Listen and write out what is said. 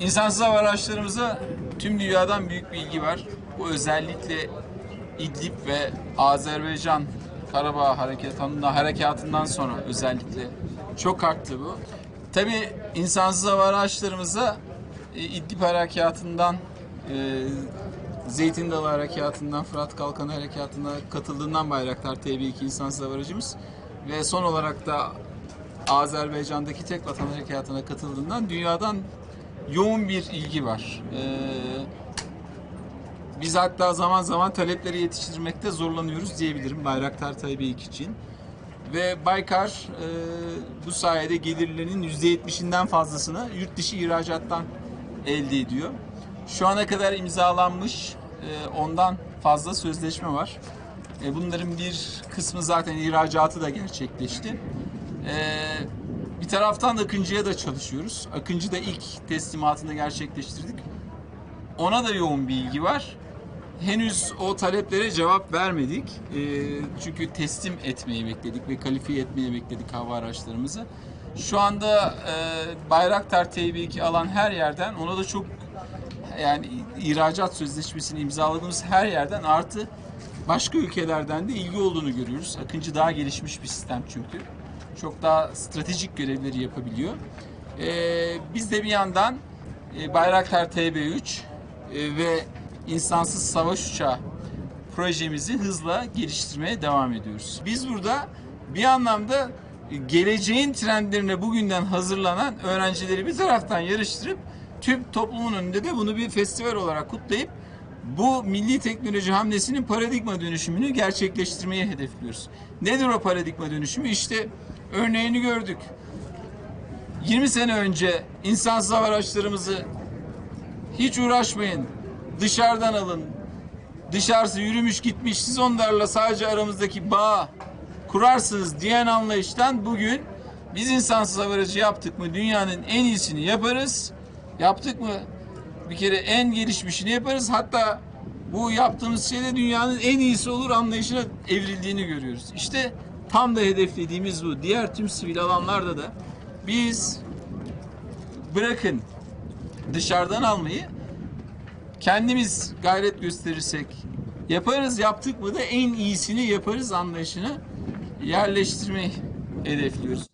İnsansız hava araçlarımıza tüm dünyadan büyük bir ilgi var. Bu özellikle İdlib ve Azerbaycan Karabağ harekatından, harekatından sonra özellikle çok arttı bu. Tabi insansız hava araçlarımıza e, İdlib harekatından, e, Zeytin Dalı harekatından, Fırat Kalkanı harekatına katıldığından Bayraktar TB2 insansız hava aracımız ve son olarak da Azerbaycan'daki tek vatan harekatına katıldığından dünyadan yoğun bir ilgi var. Ee, biz hatta zaman zaman talepleri yetiştirmekte zorlanıyoruz diyebilirim Bayraktar TB2 için. Ve Baykar e, bu sayede gelirlerinin %70'inden fazlasını yurt dışı ihracattan elde ediyor. Şu ana kadar imzalanmış e, ondan fazla sözleşme var. E, bunların bir kısmı zaten ihracatı da gerçekleşti. E, bir taraftan da Akıncı'ya da çalışıyoruz. Akıncı da ilk teslimatını gerçekleştirdik. Ona da yoğun bir ilgi var. Henüz o taleplere cevap vermedik. E, çünkü teslim etmeyi bekledik ve kalifiye etmeyi bekledik hava araçlarımızı. Şu anda e, Bayraktar TB2 alan her yerden ona da çok yani ihracat sözleşmesini imzaladığımız her yerden artı başka ülkelerden de ilgi olduğunu görüyoruz. Akıncı daha gelişmiş bir sistem çünkü. Çok daha stratejik görevleri yapabiliyor. Ee, biz de bir yandan e, Bayraktar TB3 e, ve insansız savaş uçağı projemizi hızla geliştirmeye devam ediyoruz. Biz burada bir anlamda geleceğin trendlerine bugünden hazırlanan öğrencileri bir taraftan yarıştırıp tüm toplumun önünde de bunu bir festival olarak kutlayıp bu milli teknoloji hamlesinin paradigma dönüşümünü gerçekleştirmeyi hedefliyoruz. Nedir o paradigma dönüşümü? İşte örneğini gördük. 20 sene önce insansız hava araçlarımızı hiç uğraşmayın, dışarıdan alın, dışarısı yürümüş gitmiş, siz onlarla sadece aramızdaki bağ kurarsınız diyen anlayıştan bugün biz insansız hava aracı yaptık mı dünyanın en iyisini yaparız. Yaptık mı bir kere en gelişmişini yaparız. Hatta bu yaptığımız şeyde dünyanın en iyisi olur anlayışına evrildiğini görüyoruz. İşte tam da hedeflediğimiz bu. Diğer tüm sivil alanlarda da biz bırakın dışarıdan almayı kendimiz gayret gösterirsek yaparız yaptık mı da en iyisini yaparız anlayışını yerleştirmeyi hedefliyoruz.